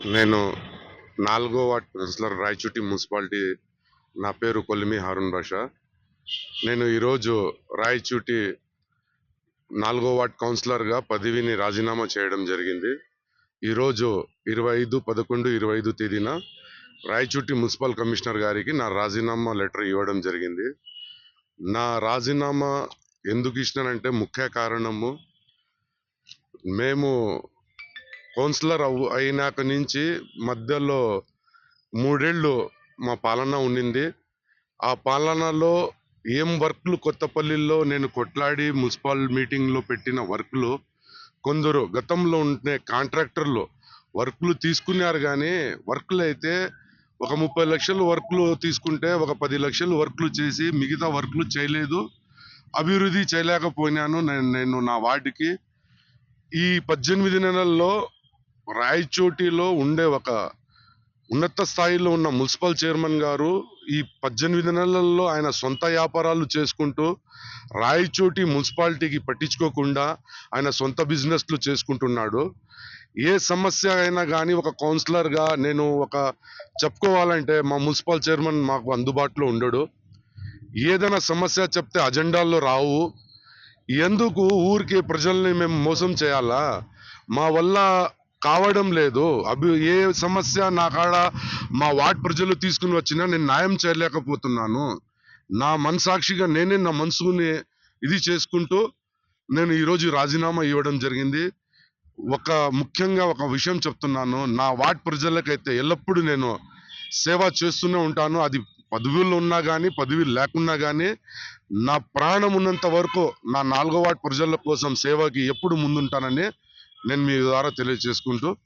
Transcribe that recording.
నేను నాలుగో ward councillor Rayachoti municipality నా పేరు కొలిమి హారూన్ బాషా. నేను ఈరోజు రాయచూటి నాలుగో వార్డ్ కౌన్సిలర్గా పదవిని రాజీనామా చేయడం జరిగింది. ఈరోజు ఇరవై ఐదు పదకొండు ఇరవై ఐదు తేదీన రాయచూటి మున్సిపల్ కమిషనర్ గారికి నా రాజీనామా లెటర్ ఇవ్వడం జరిగింది. నా రాజీనామా ఎందుకు ఇచ్చినానంటే ముఖ్య కారణము మేము కౌన్సిలర్ అయినాక నుంచి మధ్యలో మూడేళ్ళు మా పాలన ఉండింది. ఆ పాలనలో ఏం వర్క్లు కొత్తపల్లిలో నేను కొట్లాడి మున్సిపల్ మీటింగ్లో పెట్టిన వర్క్లు కొందరు గతంలో ఉండే కాంట్రాక్టర్లు వర్క్లు తీసుకున్నారు కానీ వర్క్లు అయితే ఒక ముప్పై లక్షలు వర్క్లు తీసుకుంటే ఒక పది లక్షలు వర్క్లు చేసి మిగతా వర్క్లు చేయలేదు. అభివృద్ధి చేయలేకపోయినాను నేను నేను నా వార్డుకి. ఈ పద్దెనిమిది నెలల్లో రాయచోటిలో ఉండే ఒక ఉన్నత స్థాయిలో ఉన్న మున్సిపల్ చైర్మన్ గారు ఈ పద్దెనిమిది నెలల్లో ఆయన సొంత వ్యాపారాలు చేసుకుంటూ రాయచోటి మున్సిపాలిటీకి పట్టించుకోకుండా ఆయన సొంత బిజినెస్లు చేసుకుంటున్నాడు. ఏ సమస్య అయినా కానీ ఒక కౌన్సిలర్గా నేను ఒక చెప్పుకోవాలంటే మా మున్సిపల్ చైర్మన్ మాకు అందుబాటులో ఉండడు. ఏదైనా సమస్య చెప్తే అజెండాల్లో రావు. ఎందుకు ఊరికి ప్రజల్ని మేము మోసం చేయాలా? మా వల్ల కావడం లేదు. అభి ఏ సమస్య నా కాడ మా వార్డ్ ప్రజలు తీసుకుని వచ్చినా నేను న్యాయం చేయలేకపోతున్నాను. నా మనసాక్షిగా నేనే నా మనసుని ఇది చేసుకుంటూ నేను ఈరోజు రాజీనామా ఇవ్వడం జరిగింది. ఒక ముఖ్యంగా ఒక విషయం చెప్తున్నాను. నా వార్డ్ ప్రజలకైతే ఎల్లప్పుడూ నేను సేవ చేస్తూనే ఉంటాను. అది పదవులు ఉన్నా కానీ పదవి లేకున్నా కానీ నా ప్రాణం ఉన్నంత వరకు నా నాలుగో వార్డ్ ప్రజల కోసం సేవకి ఎప్పుడు ముందుంటానని నేను మీ ద్వారా తెలియజేసుకుంటూ